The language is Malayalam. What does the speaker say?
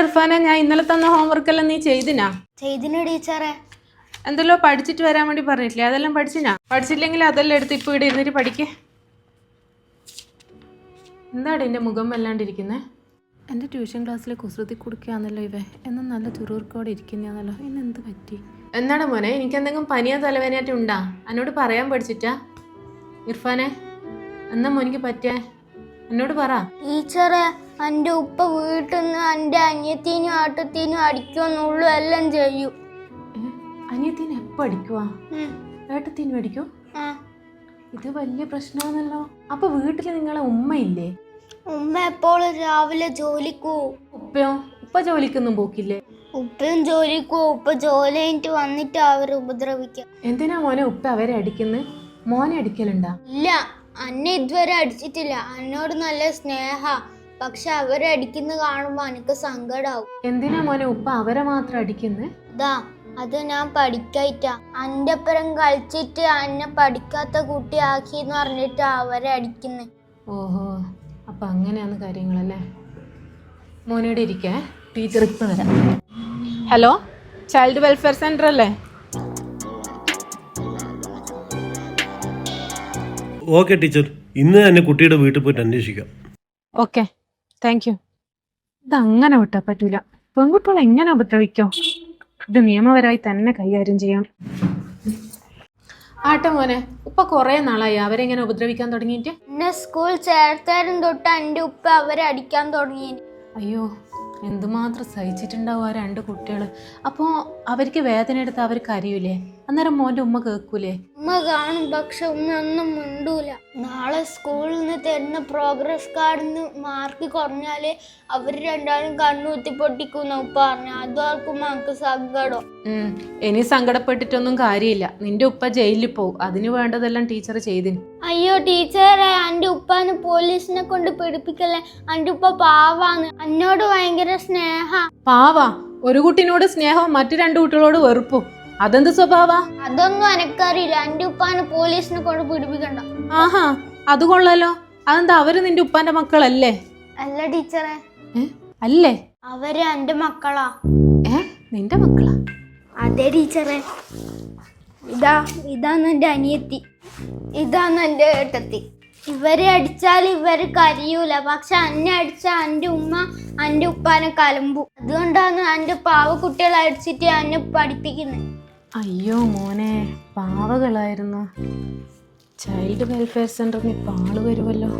ഇർഫാനെ ഞാൻ ഇന്നലെ തന്ന ഹോംവർക്ക് എല്ലാം നീ ചെയ്തിനാ? ചെയ്തിന് ടീച്ചറെ. എന്തല്ലോ പഠിച്ചിട്ട് വരാൻ വേണ്ടി പറഞ്ഞിട്ടില്ലേ? അതെല്ലാം പഠിച്ചിനാ? പഠിച്ചില്ലെങ്കിൽ അതെല്ലാം എടുത്ത് ഇപ്പോൾ ഇവിടെ ഇരുന്നിട്ട് പഠിക്കേ. എന്താണ് എന്റെ മുഖം വല്ലാണ്ടിരിക്കുന്നത് എന്റെ ട്യൂഷൻ ക്ലാസ്സിലെ കുസൃതി കൊടുക്കുകയാണല്ലോ ഇവ എന്നും നല്ല ചുറുക്കോടെ ഇരിക്കുന്നതാണല്ലോ ഇന്ന് എന്ത് പറ്റി? എന്താണ് മോനെ എനിക്ക് എന്തെങ്കിലും പനിയോ തലവേനയായിട്ട് ഉണ്ടാ? എന്നോട് പറയാൻ പഠിച്ചിട്ടാ. ഇർഫാനെ എന്നാ മോനിക്ക് പറ്റിയേ? എന്നോട് പറ. ടീച്ചറെ എന്റെ ഉപ്പ വീട്ടിൽ നിന്ന് എന്റെ അനിയത്തിനും ആട്ടത്തിനും അടിക്കുമെന്നുള്ളൂ എല്ലാം ചെയ്യും. അനിയത്തിന് എപ്പോൾ അടിക്കുവാ? ഏട്ടത്തിനും അടിക്കോ? ഇത് വലിയ പ്രശ്നമാണല്ലോ അപ്പൊ വീട്ടിൽ നിങ്ങളെ ഉമ്മ ഇല്ലേ ഉമ്മ എപ്പോഴും രാവിലെ ജോലിക്കോ ഉപ്പയോ? ഉപ്പ ജോലിക്കൊന്നും പോക്കില്ലേ? ഉപ്പയും ജോലിക്കോ ഉപ്പ ജോലി കഴിഞ്ഞിട്ട് വന്നിട്ട് അവരെ ഉപദ്രവിക്കാം. എന്തിനാ മോനെ ഉപ്പ അവരെ അടിക്കുന്നത് മോനെ അടിക്കലുണ്ടാ? ഇല്ല അന്നെ ഇതുവരെ അടിച്ചിട്ടില്ല. അന്നോട് നല്ല സ്നേഹ. പക്ഷെ അവരെ അടിക്കുന്ന കാണുമ്പോ എനിക്ക് സങ്കടാവും. എന്തിനാ മോനെ ഉപ്പ അവരെ മാത്രം അടിക്കുന്നത് ഇതാ അത് ഞാൻ പഠിക്കായിട്ടാ അന്റെ അപ്പുറം കളിച്ചിട്ട് എന്നെ പഠിക്കാത്ത കുട്ടി എന്ന് പറഞ്ഞിട്ട് അവരെ അടിക്കുന്നേ. ഓഹോ അപ്പൊ അങ്ങനെയാണ് കാര്യങ്ങളല്ലേ? മോനോട് ഇരിക്കേ ടീച്ചർ ഇപ്പൊ വരാം. ഹലോ ചൈൽഡ് വെൽഫെയർ സെന്റർ അല്ലേ? ഓക്കെ ടീച്ചർ ഇന്ന് തന്നെ കുട്ടിയുടെ വീട്ടിൽ പോയിട്ട് അന്വേഷിക്കാം. ഓക്കെ. താങ്ക് യു ഇതങ്ങനെ വിട്ടാ പറ്റൂല. പെൺകുട്ടികൾ എങ്ങനെ ഉപദ്രവിക്കോ? ഇത് നിയമപരമായി തന്നെ കൈകാര്യം ചെയ്യണം ആട്ടെ മോനെ ഉപ്പ കുറെ നാളായി. അവരെങ്ങനെ ഉപദ്രവിക്കാൻ തുടങ്ങിയിട്ട്? എന്നെ സ്കൂൾ ചേർത്തരം തൊട്ട് എന്റെ ഉപ്പ അവരെ അടിക്കാൻ തുടങ്ങി. അയ്യോ എന്തുമാത്രം സഹിച്ചിട്ടുണ്ടാവും ആ രണ്ട് കുട്ടികൾ അപ്പോൾ അവർക്ക് വേദന എടുത്ത് അവർ കരയൂലേ അന്നേരം മോന്റെ ഉമ്മ കേൾക്കൂലേ? ഉമ്മ കാണും പക്ഷെ ഉമ്മ ഒന്നും മിണ്ടൂല. നാളെ സ്കൂളിൽ നിന്ന് തരുന്ന പ്രോഗ്രസ് കാർഡിൽ നിന്ന് മാർക്ക് കുറഞ്ഞാൽ അവർ രണ്ടാളും കണ്ണൂത്തി പൊട്ടിക്കുന്ന ഉപ്പ പറഞ്ഞു. അതോർക്കുമ്പോ നമുക്ക് സങ്കടം. ഇനി സങ്കടപ്പെട്ടിട്ടൊന്നും കാര്യമില്ല. നിന്റെ ഉപ്പ ജയിലിൽ പോകും അതിന് വേണ്ടതെല്ലാം ടീച്ചർ ചെയ്തിന്. അയ്യോ ടീച്ചറെ എന്റെ ഉപ്പാന് പോലീസിനെ കൊണ്ട് പിടിപ്പിക്കല്ലേ? എന്റെ ഉപ്പ പാവാന്ന് എന്നോട് ഭയങ്കര സ്നേഹ. പാവാ? ഒരു കുട്ടിനോട് സ്നേഹവും മറ്റു രണ്ടു കുട്ടികളോട് വെറുപ്പും. അതെന്ത് സ്വഭാവ? അതൊന്നും എനക്കറിയില്ല എന്റെ ഉപ്പാനെ പോലീസിനെ കൊണ്ട് പിടിപ്പിക്കണ്ട ആഹാ അത് കൊള്ളാലോ. അതെന്താ അവർ നിന്റെ ഉപ്പാന്റെ മക്കളല്ലേ? അല്ല ടീച്ചറെ. അല്ലേ? അവർ എന്റെ മക്കളാ. ഏ? നിന്റെ മക്കളാ? അതെ ടീച്ചറെ. ഇതാ ഇതാണ് എന്റെ അനിയത്തി. ഇതാണ് എന്റെ ഏട്ടത്തി. ഇവരെ അടിച്ചാൽ ഇവർ കരയൂല. പക്ഷെ അന്നെ അടിച്ചാൽ എന്റെ ഉമ്മ എന്റെ ഉപ്പാനെ കലമ്പു. അതുകൊണ്ടാണ് എന്റെ പാവ കുട്ടികളെ അടിച്ചിട്ട് എന്നെ പഠിപ്പിക്കുന്നത് അയ്യോ മോനെ പാവകളായിരുന്നു. ചൈൽഡ് വെൽഫെയർ സെന്ററിൽ ആൾ വരുമല്ലോ